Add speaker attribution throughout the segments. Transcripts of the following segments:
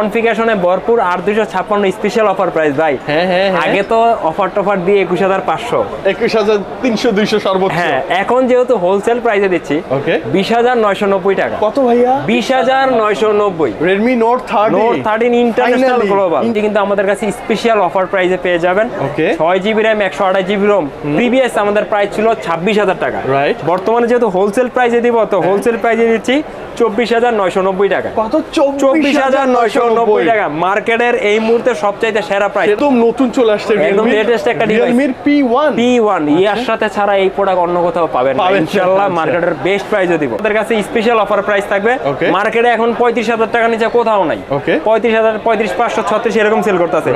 Speaker 1: কনফিগারেশনে ভরপুর আর দুশো ছাপ্পান্ন স্পেশাল অফার প্রাইস ভাই।
Speaker 2: হ্যাঁ, হ্যাঁ, হ্যাঁ।
Speaker 1: আগে তো অফার টফার দিয়ে একুশ হাজার পাঁচশো।
Speaker 2: একুশ হাজার তিনশো দুইশো সর্বোচ্চ
Speaker 1: হ্যাঁ এখন যেহেতু হোলসেল প্রাইসে দিচ্ছি. বিশ হাজার নয়শো নব্বই টাকা।
Speaker 2: কত ভাইয়া?
Speaker 1: বিশ হাজার নয়শো নব্বই।
Speaker 2: Redmi note thirty
Speaker 1: note thirteen international global কিন্তু আমাদের কাছে স্পেশাল অফার প্রাইসে পেয়ে যাবেন।
Speaker 2: Okay.
Speaker 1: ছয় জিবি র্যাম একশো আঠাশ জিবি রোম প্রিভিয়াস আমাদের প্রাইস ছিল ছাব্বিশ হাজার টাকা।
Speaker 2: Right.
Speaker 1: বর্তমানে যেহেতু হোলসেল প্রাইসে দিব তো হোলসেল প্রাইসে দিচ্ছি চব্বিশ হাজার নয়শো নব্বই টাকা।
Speaker 2: কত?
Speaker 1: চব্বিশ হাজার নয়শো নব্বই টাকা। মার্কেটের এই মুহূর্তে সবচাইতে সেরা প্রাইস
Speaker 2: একদম নতুন চলে আসছে
Speaker 1: একদম latest একটা।
Speaker 2: রিয়েলমির পি ওয়ান
Speaker 1: পি ওয়ান ইয়ার সাথে ছাড়া এই প্রোডাক্ট অন্য কোথাও পাবেন না। ইনশাল্লাহ
Speaker 2: আচ্ছা।
Speaker 1: মার্কেটের বেস্ট প্রাইসে দিব। আমাদের কাছে স্পেশাল অফার প্রাইস থাকবে। মার্কেটে এখন পঁয়ত্রিশ হাজার টাকা নিচে কোথাও নাই. পঁয়ত্রিশ হাজার পঁয়ত্রিশ পাঁচশো ছত্রিশ এরকম সেল করতেছে।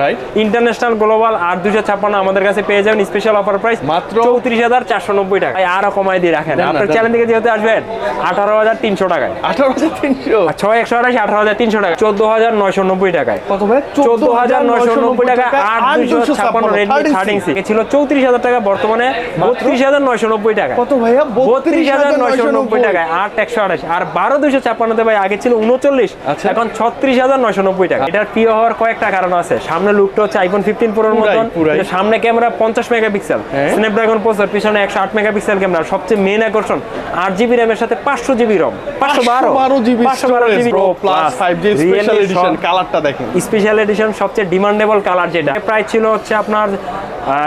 Speaker 1: ইন্টারন্যাশনাল গ্লোবাল আর দুশো ছাপ্পান্ন আমাদের কাছে পেয়ে যাবেন স্পেশাল অফার প্রাইস
Speaker 2: মাত্র?
Speaker 1: চৌত্রিশ হাজার চারশো নব্বই টাকা। আরও কমাই দিয়ে রাখেন। আপনার চ্যানেল থেকে যেহেতু আসবেন আঠারো হাজার তিনশো টাকায়।
Speaker 2: আঠারো হাজার তিনশো।
Speaker 1: আর ছয় একশো আঠাশ আঠারো হাজার তিনশো টাকা চোদ্দ হাজার নয়শো নব্বই টাকায়।
Speaker 2: কত ভাই
Speaker 1: চোদ্দ হাজার নয়শো নব্বই টাকা আট দুশো ছাপ্পান্ন রেডমি থার্টিন সি ছিল চৌত্রিশ হাজার টাকা বর্তমানে বত্রিশ হাজার নয়শো নব্বই টাকা
Speaker 2: কত ভাইয়া?
Speaker 1: বত্রিশ হাজার নয়শো নব্বই টাকায় আট একশো আঠাশ। আর বারো দুশো ছাপ্পান্নতে ভাই আগে ছিল উনচল্লিশ
Speaker 2: আচ্ছা।
Speaker 1: এখন ছত্রিশ হাজার নয়শো নব্বই টাকা। এটার প্রিয় হওয়ার কয়েকটা কারণ আছে। সামনে লুকটা হচ্ছে আইফোন ফিফটিন প্রোর মতন। সামনে ক্যামেরা পঞ্চাশ মেগাপিক্সেল। স্ন্যাপড্রাগন প্রসেসর পিছনে একশো আট মেগাপিক্সেল ক্যামেরা সবচেয়ে মেন আকর্ষণ আট জিবি র্যামের সাথে পাঁচশো জিবি রম পাঁচশো বারো।
Speaker 2: বারো জিবি
Speaker 1: পাঁচশো বারো জিবি
Speaker 2: প্লাস ফাইভ জি কালারটা দেখেন।
Speaker 1: স্পেশাল এডিশন সবচেয়ে ডিমান্ডেবল কালার যেটা। প্রাইস ছিল হচ্ছে আপনার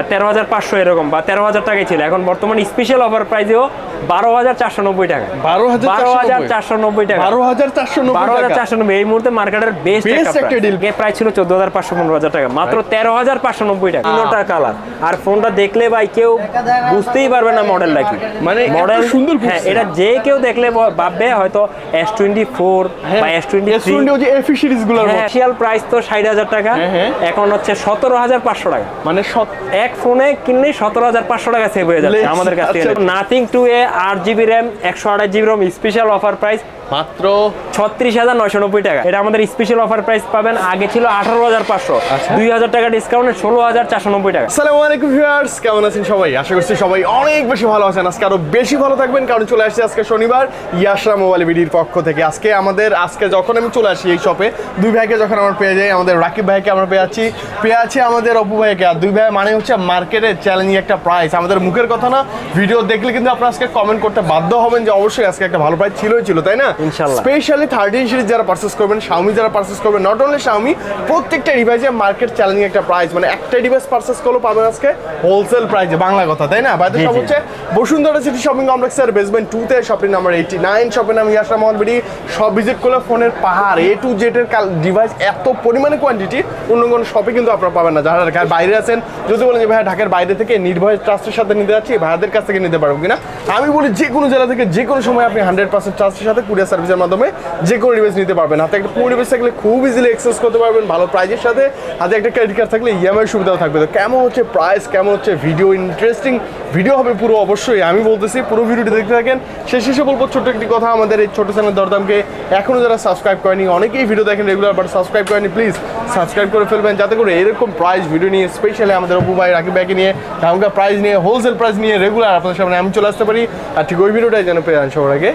Speaker 1: তেরো হাজার পাঁচশো এরকম বা তেরো হাজার টাকাই ছিল। এখন বর্তমানে স্পেশাল অফার প্রাইসেও বারো হাজার চারশো নব্বই টাকা।
Speaker 2: বারো হাজার
Speaker 1: চারশো নব্বই টাকা।
Speaker 2: বারো হাজার চারশো
Speaker 1: বারো হাজার চারশো নব্বই। এই মুহূর্তে মার্কেটের বেস্ট একটা প্রাইস ছিল চোদ্দ হাজার পাঁচশো পনেরো হাজার টাকা। মাত্র তেরো হাজার পাঁচশো নব্বই টাকা। তিনোটা কালার আর ফোনটা দেখলে ভাই কেউ বুঝতেই পারবে না মডেলটা কি।
Speaker 2: মানে
Speaker 1: মডেল
Speaker 2: সুন্দর
Speaker 1: হ্যাঁ এটা যে কেউ দেখলে ভাববে হয়তো এস টোয়েন্টি ফোর বা S twenty three
Speaker 2: S20 FE
Speaker 1: সিরিজগুলোর price তো ষাট হাজার টাকা।
Speaker 2: হ্যাঁ, হ্যাঁ।
Speaker 1: এখন হচ্ছে সতেরো হাজার পাঁচশো টাকা।
Speaker 2: মানে সত
Speaker 1: এক ফোনে কিনলেই সতেরো হাজার পাঁচশো টাকা সেভ হয়ে যাচ্ছে আমাদের কাছে। নাথিং টু এ আট জিবি র্যাম একশো আঠাশ GB ROM special offer price
Speaker 2: মাত্র
Speaker 1: ছত্রিশ হাজার নয়শো নব্বই টাকা। এটা আমাদের স্পেশাল অফার প্রাইস পাবেন। আগে ছিল আঠারো হাজার পাঁচশো।
Speaker 2: আচ্ছা।
Speaker 1: দুই হাজার টাকা ডিসকাউন্টে ষোলো হাজার চারশো নব্বই টাকা।
Speaker 2: আসসালামু আলাইকুম ভিউয়ার্স কেমন আছেন সবাই? আশা করছি সবাই অনেক বেশি ভালো আছেন। আজকে আরও বেশি ভালো থাকবেন কারণ চলে আসছে আজকে শনিবার ইয়াশরা মোবাইল বিডির পক্ষ থেকে। আজকে আমাদের আজকে যখন আমি চলে আসি এই শপে দুই ভাইকে যখন আমরা পেয়ে যাই আমাদের রাকিব ভাইকে আমরা পেয়ে আছি পেয়ে আছি আমাদের অপু ভাইকে। আর দুই ভাই মানে হচ্ছে মার্কেটে চ্যালেঞ্জিং একটা প্রাইস আমাদের মুখের কথা না ভিডিও দেখলে কিন্তু আপনারা আজকে কমেন্ট করতে বাধ্য হবেন যে অবশ্যই আজকে একটা ভালো প্রাইস ছিলই ছিল তাই না?
Speaker 1: ইনশাল্লাহ।
Speaker 2: স্পেশালি থার্টিন সিরিজ যারা পারচেস করবেন শাওমি যারা পারচেস করবেন নট অনলি শাওমি প্রত্যেকটা ডিভাইসে মার্কেট চ্যালেঞ্জিং একটা প্রাইস মানে একটা ডিভাইস পারচেস করলেও পাবেন আজকে হোলসেল প্রাইসে বাংলা কথা তাই না? বাইরে সব হচ্ছে বসুন্ধরা সিটি শপিং কমপ্লেক্সের বেসমেন্ট টুতে shopping number eighty nine shopping নাম সব ভিজিট করলে ফোনের পাহাড় এ টু জেড এর ডিভাইস এত পরিমাণে কোয়ান্টিটি অন্য কোনো শপে কিন্তু আপনারা পাবেন না। যারা ঢাকার বাইরে আছেন যদি বলেন যে ভাই ঢাকার বাইরে থেকে নির্ভয় ট্রাস্টের সাথে নিতে যাচ্ছি ভাইয়াদের কাছ থেকে নিতে পারব কিনা? আমি বলি যে কোনো জেলা থেকে যে কোনো সময় আপনি হান্ড্রেড পার্সেন্ট ট্রাস্টের সাথে কুরিয়ার সার্ভিসের মাধ্যমে যে কোনো ডিভাইস নিতে পারবেন। হাতে একটা পুরো ডিভাইস থাকলে খুব ইজিলি এক্সেস করতে পারবেন, ভালো প্রাইজের সাথে। হাতে একটা ক্রেডিট কার্ড থাকলে ইএমআই সুবিধাও থাকবে। তো কেমন হচ্ছে প্রাইস কেমন হচ্ছে ভিডিও ইন্টারেস্টিং ভিডিও হবে পুরো অবশ্যই। আমি বলতেছি, পুরো ভিডিওটি দেখতে থাকেন। শেষ শেষে বলব ছোট্ট একটি কথা, আমাদের এই ছোট চ্যানেল দরদামকে এখনও যারা সাবস্ক্রাইব করেনি, অনেকেই ভিডিও দেখেন রেগুলার বাট সাবস্ক্রাইব করেনি প্লিজ সাবস্ক্রাইব করে ফেলবেন, যাতে করে এরকম প্রাইস ভিডিও নিয়ে স্পেশালি আমাদের অপু ভাই, রাকিব ভাইকে নিয়ে, ধামকা প্রাইস নিয়ে হোলসেল প্রাইস নিয়ে রেগুলার আপনাদের সামনে আমি চলে আসতে পারি। আর ঠিক ওই ভিডিওটাই যেন পেয়ে যান সবার আগে।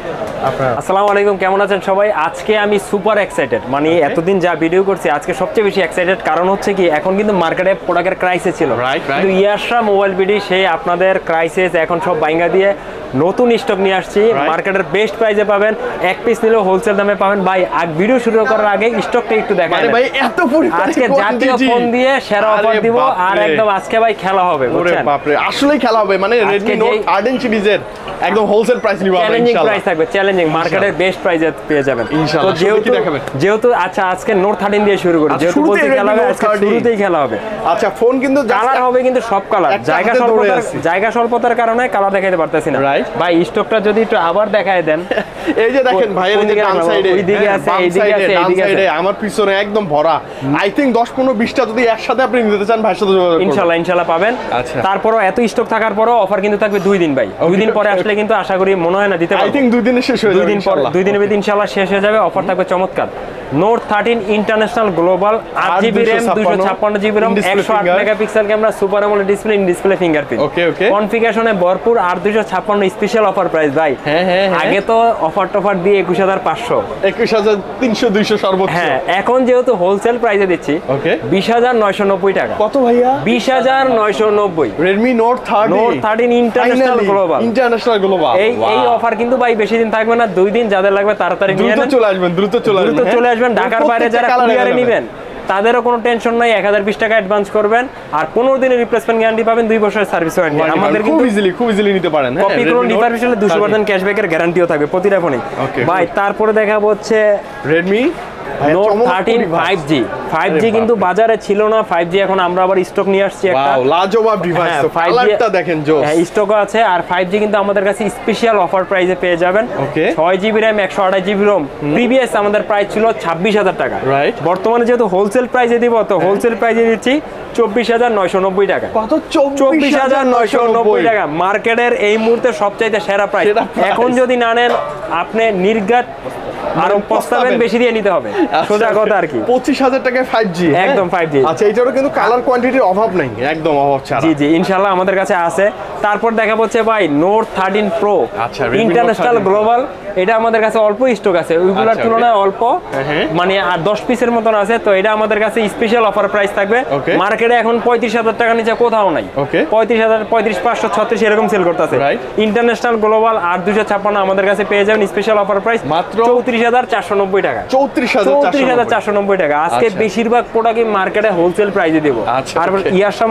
Speaker 2: আপনারা
Speaker 1: আসসালামু আলাইকুম। কেমন আছেন সবাই? আজকে আমি সুপার এক্সাইটেড মানে এতদিন যা ভিডিও করছি আজকে সবচেয়ে বেশি এক্সাইটেড কারণ হচ্ছে কি এখন কিন্তু মার্কেটে প্রোডাক্টের ক্রাইসিস ছিল. কিন্তু ইয়াসরা মোবাইল বিডি সেই আপনাদের ক্রাইসিস এখন সব বাইঙ্গা দিয়ে নতুন স্টক নিয়ে আসছি। মার্কেটের বেস্ট প্রাইসে পাবেন। এক পিস নিলেও হোলসেল দামে পাবেন। ভাই আর ভিডিও শুরু করার আগে স্টকটা একটু দেখা
Speaker 2: মানে ভাই এত
Speaker 1: আজকে জাতীয় ফোন দিয়ে সেরা অফার দিব। আর একদম আজকে ভাই খেলা হবে বুঝছেন?
Speaker 2: বাপরে আসলেই খেলা হবে। মানে নোট
Speaker 1: যেই-
Speaker 2: আর্ডেন সিরিজের একদম হোলসেল প্রাইস নিব আমরা
Speaker 1: চ্যালেঞ্জিং
Speaker 2: ইনশাআল্লাহ।
Speaker 1: প্রাইস থাকবে চ্যালেঞ্জিং মার্কেটের বেস্ট প্রাইসে পেয়ে যাবেন।
Speaker 2: ইনশাআল্লাহ।
Speaker 1: তো যেহেতু
Speaker 2: দেখাবেন?
Speaker 1: যেহেতু আচ্ছা আজকে নোট থার্টিন দিয়ে শুরু করি।
Speaker 2: আচ্ছা,
Speaker 1: যেহেতু বলতে খেলা হবে আজকে শুরুতেই খেলা হবে।
Speaker 2: আচ্ছা ফোন কিন্তু
Speaker 1: কালার হবে কিন্তু সব কালার জায়গা স্বল্পতার জায়গা স্বল্পতার কারণে কালার দেখাইতে পারতেছি না।
Speaker 2: Right.
Speaker 1: ভাই স্টকটা যদি একটু আবার দেখায় দেন।
Speaker 2: এই যে দেখেন এই যে ডান? সাইডে
Speaker 1: আছে, এইদিকে আছে, এইদিকে আছে।
Speaker 2: আমার পিছনে একদম ভরা। আই থিংক 10 15 20টা যদি একসাথে আপনি নিতে চান ভাইয়ের সাথে যোগাযোগ করবেন
Speaker 1: ইনশাল্লাহ ইনশাল্লাহ পাবেন।
Speaker 2: আচ্ছা।
Speaker 1: তারপরও এত স্টক থাকার পরও অফার কিন্তু থাকবে দুই দিন ভাই। দুই দিন পরে আসলে কিন্তু আশা করি মনে হয় না দিতে
Speaker 2: আই
Speaker 1: পারব।
Speaker 2: থিংক দুই দিনে শেষ হয়ে
Speaker 1: দুই
Speaker 2: যাবে
Speaker 1: দিন পর দুই দিনের ভিতরে ইনশাল্লাহ শেষ হয়ে যাবে অফার থাকবে চমৎকার। নোট থার্টিন ইন্টারন্যাশনাল গ্লোবাল আট জিবি র্যাম দুশো ছাপ্পান্ন জিবি র্যাম একশো আট। Megapixel camera super AMOLED display in display fingerprint
Speaker 2: Okay, okay.
Speaker 1: কনফিগারেশনে ভরপুর আর দুশো ছাপ্পান্ন স্পেশাল অফার প্রাইস ভাই
Speaker 2: হ্যাঁ, হ্যাঁ, হ্যাঁ।
Speaker 1: আগে তো অফার টফার দিয়ে একুশ হাজার পাঁচশো
Speaker 2: একুশ হাজার তিনশো দুইশো সর্বোচ্চ
Speaker 1: হ্যাঁ এখন যেহেতু হোলসেল প্রাইসে দিচ্ছি
Speaker 2: Okay.
Speaker 1: বিশ হাজার নয়শো নব্বই টাকা
Speaker 2: কত ভাইয়া
Speaker 1: বিশ হাজার নয়শো নব্বই
Speaker 2: Redmi note thirty
Speaker 1: Note 13 International Global।
Speaker 2: International global
Speaker 1: এই এই অফার কিন্তু ভাই বেশি দিন থাকবে না দুই দিন যাদের লাগবে তাড়াতাড়ি নিয়ে নেন
Speaker 2: চলে আসবেন দ্রুত চলে আসবেন
Speaker 1: দ্রুত
Speaker 2: হ্যাঁ?
Speaker 1: চলে আসবেন ঢাকার বাইরে যারা কুরিয়ারে নেবেন তাদেরও কোনো টেনশন নাই এক হাজার বিশ টাকা অ্যাডভান্স করবেন আর পনেরো দিনের রিপ্লেসমেন্ট গ্যারান্টি পাবেন দুই বছরের সার্ভিস ওয়ারেন্টি আমাদের
Speaker 2: খুব ইজিলি খুব ইজিলি নিতে পারেন
Speaker 1: কপি কোনো রিফার্বিশ হলে দুশো পার্সেন্ট ক্যাশব্যাকের গ্যারান্টিও থাকবে প্রতিটা ফোনে ভাই তারপরে দেখা হচ্ছে
Speaker 2: Redmi
Speaker 1: note thirteen five G five G কিন্তু বাজারে ছিল না ফাইভ জি এখন আমরা আবার স্টক নিয়ে আসছি একটা।
Speaker 2: লাজবাব ডিভাইস
Speaker 1: হ্যাঁ,
Speaker 2: তো
Speaker 1: 5G
Speaker 2: কালারটা দেখেন জোস
Speaker 1: হ্যাঁ স্টকও আছে আর ফাইভ জি কিন্তু আমাদের কাছে স্পেশাল অফার প্রাইসে পেয়ে যাবেন। ছয় জিবি র্যাম একশো আঠাশ জিবি রোম প্রিভিয়াস আমাদের প্রাইস ছিল ছাব্বিশ হাজার টাকা। বর্তমানে যেহেতু হোলসেল প্রাইসে দিব তো হোলসেল প্রাইসে দিচ্ছি চব্বিশ হাজার নয়শো নব্বই টাকা।
Speaker 2: কত?
Speaker 1: চব্বিশ হাজার নয়শো নব্বই টাকা। মার্কেটের এই মুহূর্তে সবচাইতে সেরা প্রাইস। এখন যদি না নেন আপনি নির্ঘাত আরও পস্তাবেন
Speaker 2: পস্তাবেন।
Speaker 1: বেশি দিয়ে নিতে হবে। সোজা কথা আর কি।
Speaker 2: পঁচিশ হাজার টাকায় ফাইভ জি
Speaker 1: একদম 5G
Speaker 2: আচ্ছা এইটারও কিন্তু কালার কোয়ান্টিটির অভাব নেই একদম অভাব ছাড়া।
Speaker 1: জি জি ইনশাল্লাহ আমাদের কাছে আছে। তারপর দেখা হচ্ছে ভাই নোট থার্টিন প্রো
Speaker 2: আচ্ছা,
Speaker 1: ইন্টারন্যাশনাল গ্লোবাল এটা আমাদের কাছে অল্প স্টক আছে। ওইগুলোর
Speaker 2: আচ্ছা,
Speaker 1: তুলনায় অল্প।
Speaker 2: হ্যাঁ।
Speaker 1: মানে আর দশ পিসের মতন আছে। তো এটা আমাদের কাছে স্পেশাল অফার প্রাইস থাকবে। মার্কেটে এখন পঁয়ত্রিশ হাজার টাকা নিচে কোথাও নাই। পঁয়ত্রিশ হাজার পঁয়ত্রিশ পাঁচশো ছত্রিশ এরকম সেল করতেছে. ইন্টারন্যাশনাল গ্লোবাল আর দুশো ছাপ্পান্ন আমাদের কাছে পেয়ে যাবেন স্পেশাল অফার প্রাইস
Speaker 2: মাত্র
Speaker 1: চৌত্রিশ হাজার চারশো নব্বই টাকা।
Speaker 2: চৌত্রিশ হাজার
Speaker 1: চৌত্রিশ হাজার চারশো নব্বই টাকা। আজকে
Speaker 2: আচ্ছা।
Speaker 1: বেশিরভাগ প্রোডাক্ট মার্কেটে হোলসেল প্রাইসে দেবো। আর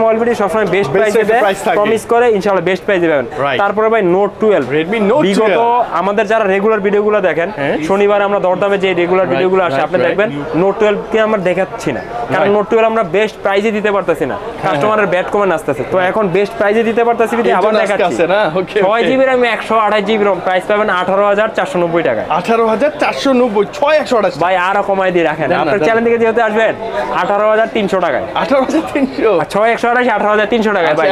Speaker 1: মোবাইল সবসময় বেস্ট প্রাইসে দেয়। প্রমিস করে ইনশাআল্লাহ বেস্ট প্রাইসে পাবেন তারপরে ভাই নোট টুয়েলভ
Speaker 2: Redmi Note
Speaker 1: বিগত আমাদের যারা রেগুলার ভিডিওগুলো দেখেন
Speaker 2: হ্যাঁ।
Speaker 1: শনিবার আমরা দরদামে যে রেগুলার ভিডিওগুলো আসে আপনি দেখবেন নোট টুয়েলভ কে আমরা দেখাচ্ছি না। কারণ নোট টুয়েলভ আমরা বেস্ট প্রাইজে দিতে পারতেছি না। কাস্টমারের ব্যাট কমে আসতেছে। তো এখন বেস্ট প্রাইজে দিতে পারতেছি
Speaker 2: এই
Speaker 1: আবার দেখাচ্ছি।
Speaker 2: আছে না? Okay,
Speaker 1: ছয়
Speaker 2: okay.
Speaker 1: জিবি র্যাম একশো আঠাশ জিবি রম প্রাইস পাবেন আঠারো হাজার চারশো নব্বই টাকায়।
Speaker 2: আঠারো হাজার চারশো নব্বই ছয় একশো আঠাশ।
Speaker 1: ভাই আরও কমাই দিয়ে রাখেন। আপনার চ্যানেল থেকে যেহেতু আসবেন আঠারো হাজার তিনশো টাকায়।
Speaker 2: আঠারো হাজার তিনশো?
Speaker 1: ছয় একশো আঠাশ আঠারো হাজার তিনশো টাকায়
Speaker 2: আচ্ছা,
Speaker 1: ভাই।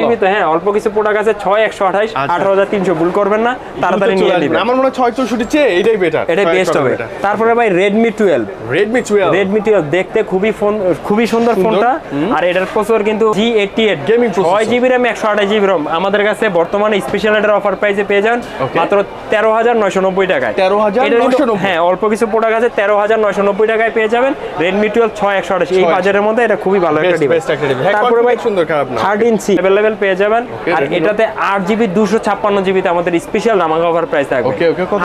Speaker 1: সীমিত, হ্যাঁ অল্প কিছু প্রোডাক্ট আছে ছয় একশো আঠাশ
Speaker 2: আচ্ছা।
Speaker 1: আঠারো হাজার তিনশো ভুল করবেন না তাড়াতাড়ি নিয়ে নেবেন।
Speaker 2: আমার মনে হয় ছয় চৌষট্টি চেয়ে এটাই বেটার
Speaker 1: এটাই বেস্ট হবে। তারপরে ভাই Redmi twelve
Speaker 2: Redmi twelve
Speaker 1: Redmi twelve দেখতে খুবই ফোন খুবই সুন্দর ফোনটা। আর এটার প্রসেসর কিন্তু জি এইটটি এইট ছয় জিবি র্যাম একশো আঠাশ জিবি রম আমাদের কাছে বর্তমানে স্পেশাল এটার অফার প্রাইসে পেয়ে যান মাত্র তেরো হাজার নয়শো নব্বই টাকায়।
Speaker 2: 13,990
Speaker 1: হ্যাঁ অল্প কিছু প্রোডাক্ট আছে তেরো হাজার নয়শো নব্বই টাকায় পেয়ে যাবেন। রেডমি টুয়েলভ ছয় একশো আঠাশ। এই বাজারের মধ্যে এটা খুবই ভালো একটা ডিভাইস।
Speaker 2: হ্যাঁ,
Speaker 1: তারপরে ভাই
Speaker 2: সুন্দর, খারাপ না।
Speaker 1: থার্টিন সি অ্যাভেলেবেল পেয়ে যাবেন। আর এটাতে আট জিবি দুশো ছাপ্পান্ন জিবিতে আমাদের স্পেশাল দামাকা অফার প্রাইস থাকবে।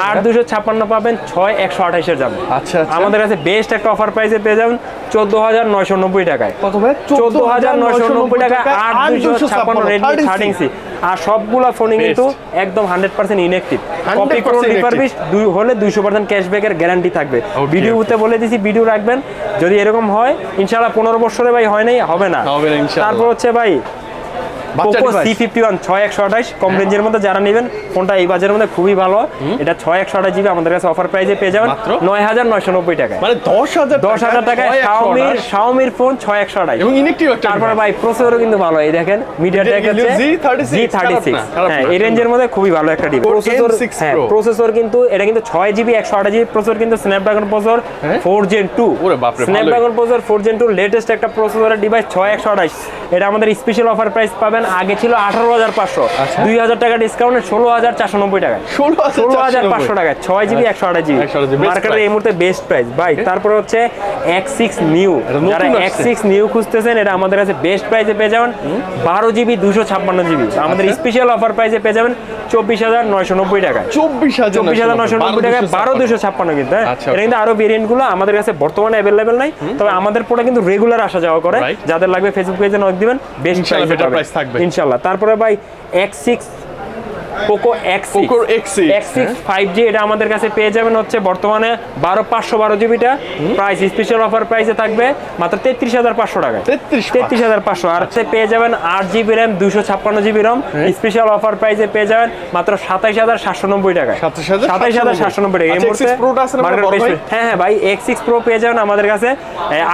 Speaker 1: আট দুশো ছাপ্পান্ন পাবেন ছয় একশো আঠাশের যাবে।
Speaker 2: আচ্ছা, আচ্ছা।
Speaker 1: আমাদের কাছে বেস্ট একটা অফার প্রাইসে পেয়ে যাবেন চোদ্দ হাজার নয়শো নব্বই টাকায়।
Speaker 2: কত ভাই?
Speaker 1: চোদ্দ হাজার নয়শো নব্বই টাকা আট দুশো ছাপ্পান্ন রেডমি থার্টিন সি আর সবগুলা ফোনই কিন্তু একদম হান্ড্রেড পার্সেন্ট ইনএক্টিভ কপি
Speaker 2: 100%
Speaker 1: করুন। রিফারবিশ দুই হলে দুইশো পার্সেন্ট ক্যাশব্যাকের গ্যারান্টি থাকবে। ভিডিওতে বলে দিছি ভিডিও রাখবেন। যদি এরকম হয় ইনশাআল্লাহ পনেরো বছরে ভাই হয় নাই হবে না। তারপর হচ্ছে ভাই পোকো সি ফিফটি ওয়ান ছয় একশো আঠাশ কম রেঞ্জের মধ্যে যারা নেবেন ফোনটা এই বাজারের মধ্যে খুবই ভালো। এটা ছয় একশো আঠাশ জিবি আমাদের কাছে অফার পেয়ে যাবেন। নয় হাজার নয়শো নব্বই টাকায়।
Speaker 2: মানে দশ হাজার
Speaker 1: দশ হাজার টাকায় শাওমির শাওমির ফোন ছয় একশো আঠাশ।
Speaker 2: এবং ইনেকটিভ একটা
Speaker 1: ভাই প্রসেসরও কিন্তু ভালো এই দেখেন মিডিয়া টেক
Speaker 2: এটা
Speaker 1: আছে
Speaker 2: Z36
Speaker 1: জি থার্টি সিক্স হ্যাঁ এই রেঞ্জের মধ্যে খুবই ভালো একটা ডিভাইস প্রসেসর হ্যাঁ প্রসেসর কিন্তু এটা কিন্তু ছয় জিবি একশো আঠাশ জিবি প্রসেসর কিন্তু স্ন্যাপড্রাগন প্রসেসর
Speaker 2: হ্যাঁ?
Speaker 1: Four gen two. Snapdragon processor four gen two latest একটা প্রসেসরের ডিভাইস ছয় একশো আঠাশ। এটা আমাদের স্পেশাল অফার প্রাইস পাবেন আগে ছিল আঠারো হাজার পাঁচশো।
Speaker 2: আচ্ছা।
Speaker 1: দুই হাজার টাকা ডিসকাউন্টে ষোলো হাজার চারশো নব্বই টাকায়
Speaker 2: ষোলো হাজার
Speaker 1: পাঁচশো। টাকা। ছয় জিবি একশো আঠাশ জিবি
Speaker 2: 128
Speaker 1: মার্কেটের এই মুহূর্তে বেস্ট প্রাইস ভাই তারপরে হচ্ছে এক্স সিক্স নিউ যারা। এক্স সিক্স নিউ খুঁজতেছেন এটা আমাদের কাছে বেস্ট প্রাইসে পেয়ে যাবেন। বারো জিবি দুশো ছাপ্পান্ন জিবি আমাদের
Speaker 2: আচ্ছা।
Speaker 1: স্পেশাল অফার প্রাইসে পেয়ে যাবেন চব্বিশ হাজার নয়শো নব্বই টাকায়
Speaker 2: চব্বিশ হাজার
Speaker 1: চব্বিশ হাজার নয়শো নব্বই টাকায় বারো দুশো ছাপ্পান্ন। কিন্তু হ্যাঁ?
Speaker 2: আচ্ছা,
Speaker 1: এটা কিন্তু আরও ভেরিয়েন্টগুলো আমাদের কাছে বর্তমানে অ্যাভেলেবেল নাই। তবে আমাদের পরে কিন্তু রেগুলার আসা যাওয়া করে। যাদের লাগবে ফেসবুক পেজে নক দিবেন
Speaker 2: ইনশাআল্লাহ
Speaker 1: প্রাইসে
Speaker 2: price থাকবে।
Speaker 1: ইনশাল্লাহ তারপরে ভাই X six Poco X
Speaker 2: X6,
Speaker 1: X six five G এটা আমাদের কাছে পেয়ে যাবেন হচ্ছে বর্তমানে বারো পাঁচশো বারো জিবিটা প্রাইস স্পেশাল অফার প্রাইসে থাকবে মাত্র তেত্রিশ হাজার পাঁচশো টাকায়।
Speaker 2: 33,500
Speaker 1: তেত্রিশ হাজার পাঁচশো। আর হচ্ছে পেয়ে যাবেন আট জিবি র্যাম দুশো ছাপ্পান্ন জিবি রম। স্পেশাল অফার প্রাইসে পেয়ে যাবেন মাত্র সাতাইশ হাজার সাতশো নব্বই টাকায়।
Speaker 2: 27,790
Speaker 1: সাতাইশ হাজার সাতশো নব্বই টাকা এই
Speaker 2: আচ্ছা,
Speaker 1: মুহূর্তে
Speaker 2: X6 Pro টা আছে না
Speaker 1: market
Speaker 2: বড়
Speaker 1: best
Speaker 2: ভাই?
Speaker 1: price- হ্যাঁ হ্যাঁ ভাই এক্স সিক্স প্রো পেয়ে যাবেন আমাদের কাছে।